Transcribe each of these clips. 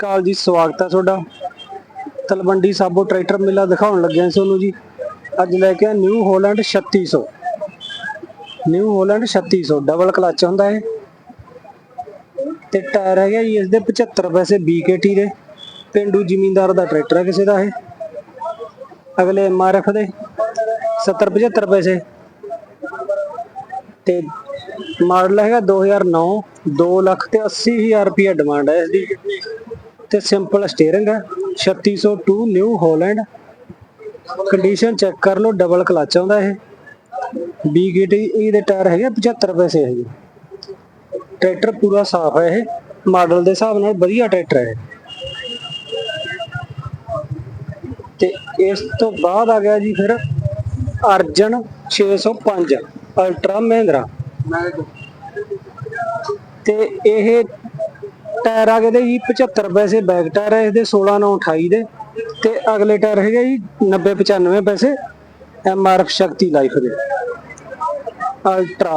ਅਕਾਲ ਜੀ, ਸਵਾਗਤ ਹੈ ਤੁਹਾਡਾ। ਤਲਵੰਡੀ ਸਾਬੋ ਟਰੈਕਟਰ ਮੇਲਾ ਦਿਖਾਉਣ ਲੱਗਿਆ ਸੀ ਤੁਹਾਨੂੰ ਜੀ। ਅੱਜ ਲੈ ਕੇ ਆ New Holland 3600 New Holland 3600 double clutch ਹੁੰਦਾ ਇਹ। ਤੇ ਟਾਇਰ ਹੈਗਾ ਜੀ ਇਸ ਦੇ 75 ਪੈਸੇ BKT ਦੇ। ਪਿੰਡੂ ਜ਼ਿਮੀਂਦਾਰ ਦਾ ਟਰੈਕਟਰ ਹੈ ਕਿਸੇ ਦਾ ਇਹ। ਅਗਲੇ MRF ਦੇ 70 75 ਪੈਸੇ। ਤੇ ਮਾਡਲ ਹੈਗਾ 2009 2 ਲੱਖ ਤੇ 80 ਹਜ਼ਾਰ ਰੁਪਏ ਡਿਮਾਂਡ ਹੈ ਇਸ ਦੀ। ਤੇ ਸਿੰਪਲ ਸਟੀਅਰਿੰਗ ਹੈ। 3602 ਨਿਊ ਹਾਲੈਂਡ ਕੰਡੀਸ਼ਨ ਚੈੱਕ ਕਰ ਲਓ ਡਬਲ ਕਲਚ ਆਉਂਦਾ ਇਹ। BKT e ਦੇ ਟਾਇਰ ਹੈਗੇ 75 ਪੈਸੇ ਹੈਗੇ। ਟਰੈਕਟਰ ਪੂਰਾ ਸਾਫ਼ ਹੈ ਇਹ। ਮਾਡਲ ਦੇ ਹਿਸਾਬ ਨਾਲ ਵਧੀਆ ਟਰੈਕਟਰ ਹੈ ਤੇ ਇਸ ਤੋਂ ਬਾਅਦ ਆ ਗਿਆ ਜੀ ਫਿਰ ਅਰਜਨ 605 ਅਲਟਰਾ ਮਹਿੰਦਰਾ। ਤੇ ਇਹ ਟਾਇਰ ਆ ਗਏ ਦੇ ਜੀ 75 ਪੈਸੇ ਬੈਕ ਟਾਇਰ ਹੈ ਇਹਦੇ 16 9 28 ਦੇ। ਤੇ ਅਗਲੇ ਟਾਇਰ ਹੈਗੇ ਜੀ 90 95 ਪੈਸੇ ਐਮਆਰਐਫ ਸ਼ਕਤੀ ਲਾਈਫ ਦੇ। Ultra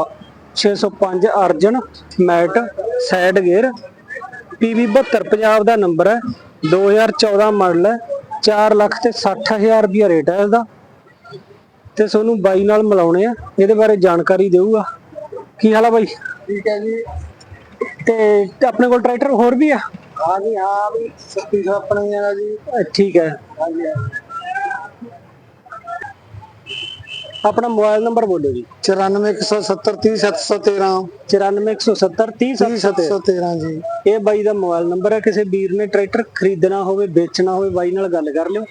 605 Arjun, mat side gear PV 72 Punjab ਦਾ ਨੰਬਰ ਹੈ 2014 ਮਾਡਲ ਹੈ 4 ਲੱਖ ਤੇ 60000 ਰੁਪਿਆ ਰੇਟ ਹੈ ਇਹਦਾ। ਤੇ ਤੁਹਾਨੂੰ ਬਾਈ ਨਾਲ ਮਿਲਾਉਣੇ ਆ, ਇਹਦੇ ਬਾਰੇ ਜਾਣਕਾਰੀ ਦੇਊਗਾ। ਕੀ ਹਾਲ ਆ ਬਾਈ? ਠੀਕ ਹੈ ਜੀ। ਤੇ ਆਪਣੇ ਕੋਲ ਟਰੈਕਟਰ ਹੋਰ ਵੀ ਆ? ਹਾਂ ਜੀ ਹਾਂ ਵੀ 3600 ਆਪਣੇ ਆ ਜੀ। ਠੀਕ ਹੈ। ਹਾਂ। ਜੀ ਆਪਣਾ ਮੋਬਾਈਲ ਨੰਬਰ ਬੋਲੋ ਜੀ। 94170 94170 713 ਜੀ। ਇਹ ਬਾਈ ਦਾ ਮੋਬਾਈਲ ਨੰਬਰ ਹੈ। ਕਿਸੇ ਵੀਰ ਨੇ ਟਰੈਕਟਰ ਖਰੀਦਣਾ ਹੋਵੇ ਵੇਚਣਾ ਹੋਵੇ ਬਾਈ ਨਾਲ ਗੱਲ ਕਰ ਲਿਓ।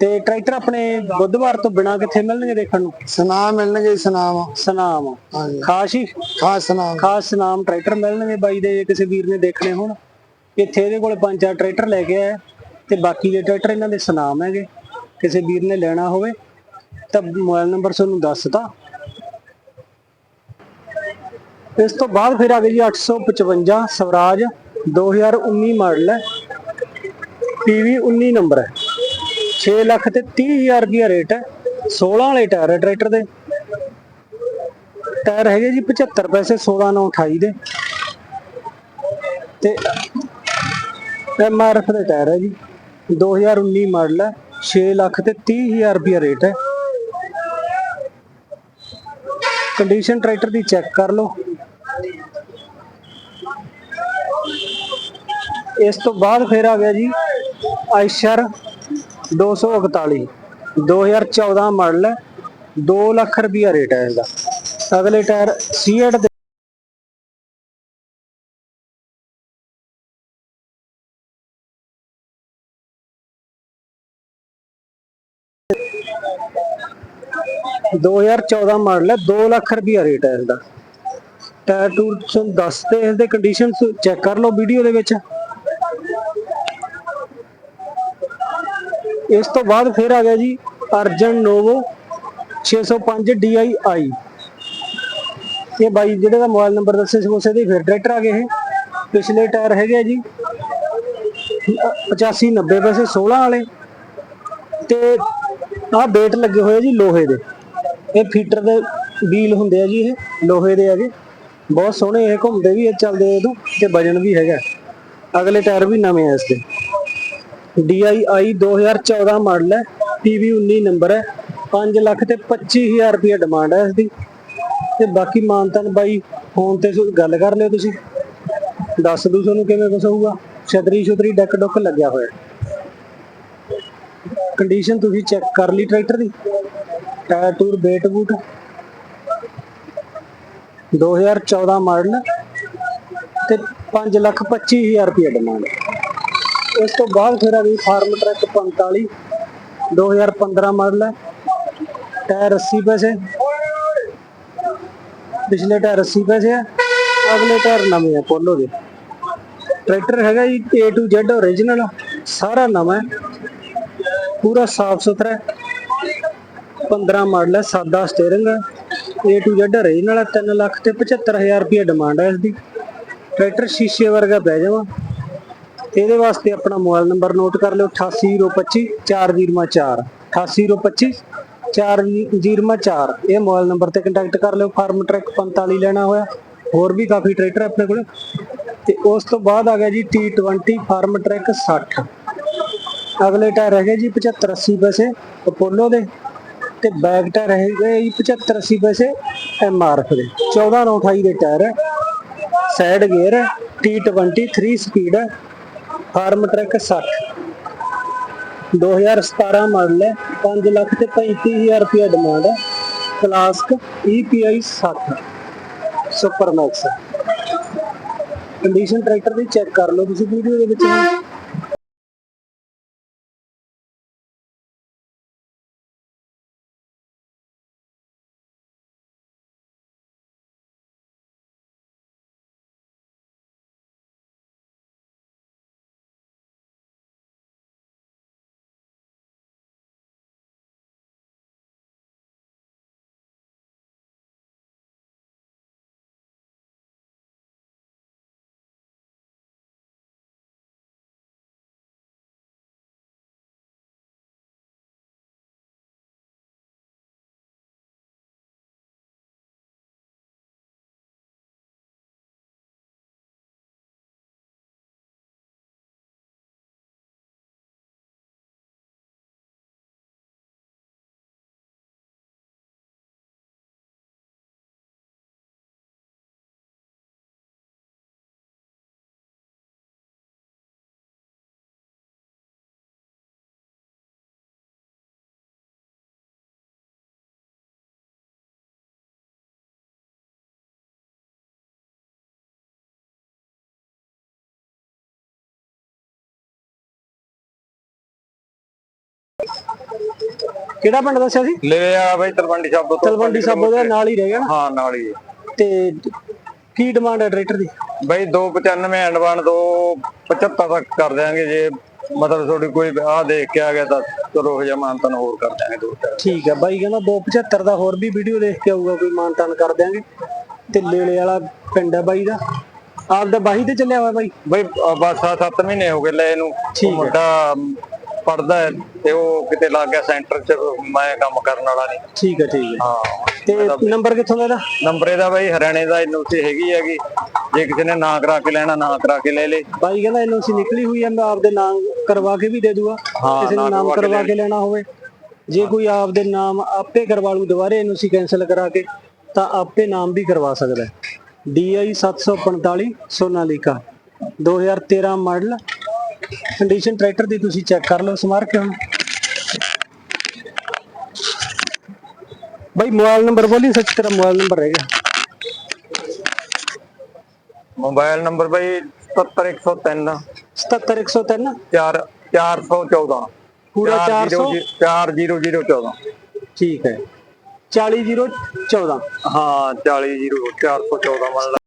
ਤੇ ਟਰੈਕਟਰ ਆਪਣੇ ਬੁੱਧਵਾਰ ਤੋਂ ਬਿਨਾ ਕਿੱਥੇ ਮਿਲਣਗੇ ਦੇਖਣ ਨੂੰ? ਸੁਨਾਮ ਮਿਲਣਗੇ ਸੁਨਾਮ। ਸਨਾਮ। ਖਾਸ ਹੀ? ਖਾਸ ਸੁਨਾਮ। ਖਾਸ ਸਨਾਮ ਟਰੈਕਟਰ ਮਿਲਣਗੇ ਬਾਈ ਦੇ ਜੇ ਕਿਸੇ ਵੀਰ ਨੇ ਦੇਖਣੇ ਹੋਣ। ਇੱਥੇ ਇਹਦੇ ਕੋਲ ਪੰਜ ਚਾਰ ਟਰੈਕਟਰ ਲੈ ਕੇ ਆਇਆ। ਤੇ ਬਾਕੀ ਦੇ ਟਰੈਕਟਰ ਇਹਨਾਂ ਦੇ ਸਨਾਮ ਹੈਗੇ। ਕਿਸੇ ਵੀਰ ਨੇ ਲੈਣਾ ਹੋਵੇ ਤਾਂ ਮੋਬਾਈਲ ਨੰਬਰ ਤੁਹਾਨੂੰ ਦੱਸਤਾ। ਇਸ ਤੋਂ ਬਾਅਦ ਫਿਰ ਆ ਗਈ ਜੀ 855 ਸਵਰਾਜ 2019 ਮਾਡਲ ਹੈ। PV 19 ਨੰਬਰ ਹੈ। 6 ਲੱਖ ਤੇ 30 ਹਜ਼ਾਰ ਰੁਪਇਆ ਰੇਟ ਹੈ। 16 ਵਾਲੇ ਟਾਇਰ ਟਰੈਕਟਰ ਦੇ। ਟਾਇਰ ਹੈਗੇ ਜੀ 75 ਪੈਸੇ 16 9 28 ਦੇ। ਤੇ ਐਮਆਰਐਫ ਦੇ ਟਾਇਰ ਹੈ ਜੀ। 2019 ਮਾਡਲ ਹੈ 6 ਲੱਖ ਤੇ 30 ਹਜ਼ਾਰ ਰੁਪਇਆ ਰੇਟ ਹੈ। ਕੰਡੀਸ਼ਨ ਟਰੈਕਟਰ ਦੀ ਚੈੱਕ ਕਰ ਲਓ। ਇਸ ਤੋਂ ਬਾਅਦ ਫਿਰ ਆ ਗਿਆ ਜੀ ਆਇਸ਼ਰ 241 2014 ਮਾਡਲ ਹੈ 2 ਲੱਖ ਰੁਪਇਆ ਰੇਟ ਹੈ ਇਹਦਾ ਅਗਲੇ ਟਾਇਰ ਸੀਐਟ ਦੇ ਦੋ 2014 ਮਾਡਲ ਹੈ 2 ਲੱਖ ਰੁਪਇਆ ਰੇਟ ਹੈ ਇਸਦਾ। ਟਾਇਰ ਟੂਰ ਤੁਹਾਨੂੰ ਦੱਸਦੇ ਇਸ ਦੇ ਕੰਡੀਸ਼ਨ ਚੈੱਕ ਕਰ ਲਓ ਵੀਡੀਓ ਦੇ ਵਿੱਚ। ਇਸ ਤੋਂ ਬਾਅਦ ਫਿਰ ਆ ਗਿਆ ਜੀ ਅਰਜਨ ਨੋਵੋ 605 DII ਇਹ ਬਾਈ ਜਿਹੜੇ ਦਾ ਮੋਬਾਈਲ ਨੰਬਰ ਦੱਸਿਆ ਸੀ, ਉਸੇ ਦੇ ਫਿਰ ਟਰੈਕਟਰ ਆ ਗਏ ਇਹ। ਪਿਛਲੇ ਟਾਇਰ ਹੈਗੇ ਆ ਜੀ 85 90 ਪੈਸੇ 16 ਵਾਲੇ। ਤੇ ਆਹ ਬੇਟ ਲੱਗੇ ਹੋਏ ਜੀ ਲੋਹੇ ਦੇ। ਇਹ ਫੀਟਰ ਦੇ ਵੀਲ ਹੁੰਦੇ ਆ ਜੀ ਇਹ, ਲੋਹੇ ਦੇ ਹੈਗੇ। ਬਹੁਤ ਸੋਹਣੇ ਇਹ ਘੁੰਮਦੇ ਵੀ ਇਹ ਚੱਲਦੇ ਇਹ ਤੋਂ ਤੇ ਵਜਨ ਵੀ ਹੈਗਾ। ਅਗਲੇ ਟਾਇਰ ਵੀ ਨਵੇਂ ਆ ਇਸ ਦੇ। DII 2014 ਮਾਡਲ ਹੈ PV 19 ਨੰਬਰ ਹੈ 5 ਲੱਖ ਤੇ 25000 ਰੁਪਏ ਡਿਮਾਂਡ ਹੈ ਇਸ ਦੀ ਤੇ ਬਾਕੀ ਮਾਨਤਨ ਬਾਈ ਫੋਨ ਤੇ ਗੱਲ ਕਰ ਲਿਓ ਤੁਸੀਂ। ਦੱਸ ਦੂ ਤੁਹਾਨੂੰ ਕਿਵੇਂ ਕੁਛ ਹੋਊਗਾ। ਛਤਰੀ ਛਤਰੀ ਡੈਕ ਡੁੱਕ ਲੱਗਿਆ ਹੋਇਆ। ਕੰਡੀਸ਼ਨ ਤੁਸੀਂ ਚੈੱਕ ਕਰ ਲਈ ਟਰੈਕਟਰ ਦੀ। ਟਾਇਰ ਟੂਰ ਬੇਟ ਬੂਟ। 2014 ਮਾਡਲ ਤੇ 5 ਲੱਖ 25000 ਰੁਪਏ ਡਿਮਾਂਡ ਇਸ ਤੋਂ ਬਾਅਦ ਫਿਰ ਆ ਗਈ ਫਾਰਮ ਟਰੱਕ 45 2015 ਮਾਡਲ ਹੈ। ਟਾਇਰ 80 ਪੈਸੇ। ਪਿਛਲੇ ਟਾਇਰ 80 ਪੈਸੇ ਆ ਅਗਲੇ ਟਾਇਰ ਨਵੇਂ ਆ ਪੋਲੋ ਦੇ। ਟਰੈਕਟਰ ਹੈਗਾ ਜੀ A to Z origignal ਸਾਰਾ ਨਵਾਂ ਹੈ। ਪੂਰਾ ਸਾਫ਼ ਸੁਥਰਾ ਹੈ। 15 ਮਾਡਲ ਹੈ, ਸਾਦਾ ਸਟੀਅਰਿੰਗ ਹੈ। A to Z origignal ਹੈ 3 ਲੱਖ ਤੇ 75000 ਰੁਪਏ ਡਿਮਾਂਡ ਹੈ ਇਸ ਦੀ। ਟਰੈਕਟਰ ਸ਼ੀਸ਼ੇ ਵਰਗਾ ਪੈ ਜਾਵਾ। ਇਹਦੇ ਵਾਸਤੇ ਆਪਣਾ ਮੋਬਾਈਲ ਨੰਬਰ ਨੋਟ ਕਰ ਲਿਓ 88025 4004 88025 4004 ਇਹ ਮੋਬਾਈਲ ਨੰਬਰ ਤੇ ਕੰਟੈਕਟ ਕਰ ਲਿਓ, ਫਾਰਮ ਟਰੈਕ 45 ਲੈਣਾ ਹੋਇਆ। ਹੋਰ ਵੀ ਕਾਫੀ ਟਰੈਕਟਰ ਆਪਣੇ ਕੋਲ। ਤੇ ਉਸ ਤੋਂ ਬਾਅਦ ਆ ਗਿਆ ਜੀ T20 ਫਾਰਮ ਟਰੈਕ 60 ਅਗਲੇ ਟਾਇਰ ਹੈਗੇ ਜੀ 75 80 ਪੈਸੇ, ਅਪੋਲੋ ਦੇ। ਤੇ ਬੈਕ ਟਾਇਰ ਹੈਗੇ ਜੀ 75 80 ਪੈਸੇ ਐਮਆਰਐਫ ਦੇ। 14 9 28 ਦੇ ਟਾਇਰ ਹੈ। ਸਾਈਡ ਗੇਅਰ ਹੈ T20 3 ਸਪੀਡ ਹੈ। ਫਾਰਮ ਟਰੈਕ 60 2017 ਮਾਡਲ ਹੈ 5 ਲੱਖ ਤੇ 35000 ਰੁਪਏ ਡਿਮਾਂਡ ਹੈ classic EPI 60 super max condition tractor ਦੀ ਚੈੱਕ ਕਰ ਲਓ, ਤੁਸੀਂ ਵੀਡੀਓ ਦੇ ਵਿੱਚ ਕਿਹੜਾ ਪਿੰਡ ਦੱਸਿਆ ਸੀ? ਲੈ ਆ ਬਈ ਤਲਵੰਡੀ ਸਾਬੋ ਤੋਂ। ਤਲਵੰਡੀ ਸਾਬੋ ਦੇ ਨਾਲ ਹੀ ਰਹਿ ਗਿਆ ਨਾ? ਹਾਂ ਨਾਲ ਹੀ। ਤੇ ਕੀ ਡਿਮਾਂਡ ਹੈ ਟਰੈਕਟਰ ਦੀ? ਬਈ 295 ਐਂਡਵਾਨ 275 ਤੱਕ ਕਰ ਦਿਆਂਗੇ ਜੇ ਮਤਲਬ ਤੁਹਾਡੀ ਕੋਈ ਆ ਦੇਖ ਕੇ ਆ ਗਿਆ ਤਾਂ ਚਲੋ ਹਜਾ ਮਾਨਤਨ ਹੋਰ ਕਰ ਦਿਆਂਗੇ ਦੋ ਚਾਰ। ਠੀਕ ਹੈ ਬਾਈ ਕਹਿੰਦਾ 275 ਦਾ ਹੋਰ ਵੀ ਵੀਡੀਓ ਦੇਖ ਕੇ ਆਊਗਾ ਕੋਈ ਮਾਨਤਾਨ ਕਰ ਦਿਆਂਗੇ। ਤੇ ਲੇਲੇ ਵਾਲਾ ਪਿੰਡ ਹੈ ਬਾਈ ਦਾ। ਆਪ ਦਾ ਬਾਈ ਤੇ ਚੱਲਿਆ ਹੋਇਆ ਬਾਈ? ਬਈ ਬਸ ਆ 7 ਮਹੀਨੇ ਹੋ ਗਏ ਲੈ ਇਹਨੂੰ। ਮੁੰਡਾ ਪੜਦਾ ਹੈ ਤੇ ਉਹ ਕਿਤੇ ਲੱਗ ਗਿਆ ਸੈਂਟਰ 'ਚ ਮੈਂ ਕੰਮ ਕਰਨ ਵਾਲਾ ਨਹੀਂ। ਠੀਕ ਹੈ ਠੀਕ ਹੈ। ਹਾਂ। ਤੇ ਨੰਬਰ ਕਿੱਥੋਂ ਦਾ ਇਹਦਾ? ਨੰਬਰ ਇਹਦਾ ਬਈ ਹਰਿਆਣੇ ਦਾ ਐਨਓਸੀ ਹੈਗੀ ਹੈਗੀ। ਜੇ ਕਿਸੇ ਨੇ ਨਾ ਕਰਾ ਕੇ ਲੈਣਾ ਨਾ ਕਰਾ ਕੇ ਲੈ ਲੇ। ਬਾਈ ਕਹਿੰਦਾ ਇਹਨੂੰ ਸੀ ਨਿਕਲੀ ਹੋਈ ਹੈ ਮੈਂ ਆਪਦੇ ਨਾਮ ਕਰਵਾ ਕੇ ਵੀ ਦੇ ਦੂਗਾ। ਕਿਸੇ ਨੇ ਨਾਮ ਕਰਵਾ ਕੇ ਲੈਣਾ ਹੋਵੇ। ਜੇ ਕੋਈ ਆਪਦੇ ਨਾਮ ਆਪੇ ਕਰਵਾ ਲੂ ਦੁਬਾਰੇ ਇਹਨੂੰ ਸੀ ਕੈਨਸਲ ਕਰਾ ਕੇ ਤਾਂ ਆਪੇ ਨਾਮ ਵੀ ਕਰਵਾ ਸਕਦਾ ਹੈ। DI 745 Sonalika. 2013 model condition tractor ਦੀ ਤੁਸੀਂ ਚੈੱਕ ਕਰ ਲਓ ਸਮਾਰ ਕੇ ਹੁਣ ਬਾਈ ਮੋਬਾਈਲ ਨੰਬਰ ਬੋਲੀ ਸੱਚ ਤੇਰਾ ਮੋਬਾਈਲ ਨੰਬਰ ਰਹੇਗਾ ਮੋਬਾਈਲ ਨੰਬਰ ਬਈ 70103 77103 4 414 ਪੂਰਾ 400 40014 ਠੀਕ ਹੈ। 40014 ਹਾਂ 40 414 ਮੰਨ